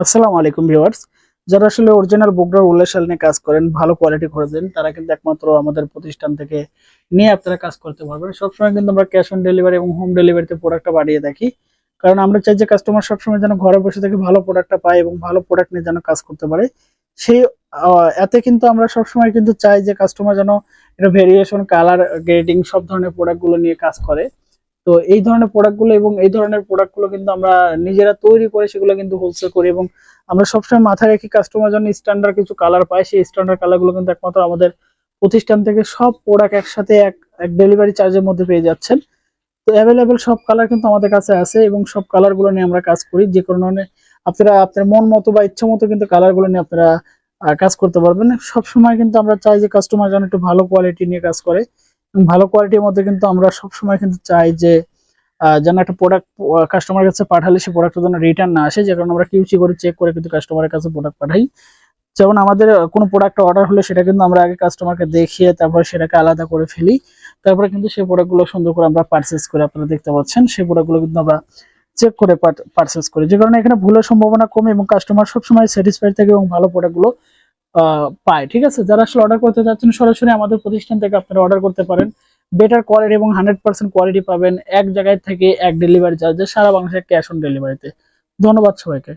আসসালামু আলাইকুম ভিউয়ার্স। যারা আসলে অরিজিনাল বগুড়ার উল্লাস শাল নিয়ে কাজ করেন, ভালো কোয়ালিটি খোঁজেন তারা কিন্তু একমাত্র আমাদের প্রতিষ্ঠান থেকে নিয়ে আপনারা কাজ করতে পারবেন। সবসময় কিন্তু আমরা ক্যাশ অন ডেলিভারি এবং হোম ডেলিভারিতে প্রোডাক্টটা বাড়িয়ে দেখি। কারণ আমরা চাই যে কাস্টমার সবসময় যেন ঘরে বসে থেকে ভালো প্রোডাক্টটা পায় এবং ভালো প্রোডাক্ট নিয়ে যেন কাজ করতে পারে। সেই এতে কিন্তু আমরা সবসময় কিন্তু চাই যে কাস্টমার যেন এটা ভেরিয়েশন কালার গ্রেডিং সব ধরনের প্রোডাক্টগুলো নিয়ে কাজ করে। তো এই ধরনের প্রোডাক্টগুলো এবং এই ধরনের প্রোডাক্টগুলো কিন্তু আমরা নিজেরা তৈরি করে সেগুলো কিন্তু হোলসেল করি এবং আমরা সবসময় মাথায় রেখে কাস্টমার যেন স্ট্যান্ডার্ড কিছু কালার পায়, সেই স্ট্যান্ডার্ড কালারগুলো কিন্তু একমাত্র আমাদের প্রতিষ্ঠান থেকে সব প্রোডাক্ট একসাথে এক এক ডেলিভারি চার্জের মধ্যে পেয়ে যাচ্ছেন। তো অ্যাভেলেবেল সব কালার কিন্তু আমাদের কাছে আছে এবং সব কালারগুলো নিয়ে আমরা কাজ করি। যে ধরনের আপনারা, আপনার মন মতো বা ইচ্ছা মতো কিন্তু কালারগুলো নিয়ে আপনারা কাজ করতে পারবেন। সব সময় কিন্তু আমরা চাই যে কাস্টমার যেন একটু ভালো কোয়ালিটি নিয়ে কাজ করে। ভালো কোয়ালিটির মধ্যে কিন্তু আমরা সব সময় কিন্তু চাই যে যেন একটা প্রোডাক্ট কাস্টমার কাছে পাঠালে সেই প্রোডাক্টের যেন রিটার্ন না আসে। যে কারণে আমরা কিউসি করে চেক করে কিন্তু কাস্টমারের কাছে প্রোডাক্ট পাঠাই। যেমন আমাদের কোনো প্রোডাক্ট অর্ডার হলে সেটা কিন্তু আমরা আগে কাস্টমারকে দেখিয়ে তারপরে সেটাকে আলাদা করে ফেলি। তারপরে কিন্তু সেই প্রোডাক্টগুলো সুন্দর করে আমরা পারচেস করে আপনারা দেখতে পাচ্ছেন। সেই প্রোডাক্টগুলো কিন্তু আমরা চেক করে পারচেস করি। যে কারণে এখানে ভুলের সম্ভাবনা কমে এবং কাস্টমার সবসময় স্যাটিসফাইড থাকে এবং ভালো প্রোডাক্টগুলো পায়। ঠিক আছে? যারা আসলে অর্ডার করতে চাচ্ছেন, সরাসরি আমাদের প্রতিষ্ঠান থেকে আপনারা অর্ডার করতে পারেন। বেটার কোয়ালিটি এবং হান্ড্রেড পার্সেন্ট কোয়ালিটি পাবেন এক জায়গায় থেকে এক ডেলিভারি চার্জে সারা বাংলাদেশে ক্যাশ অন ডেলিভারিতে ধন্যবাদ সবাইকে।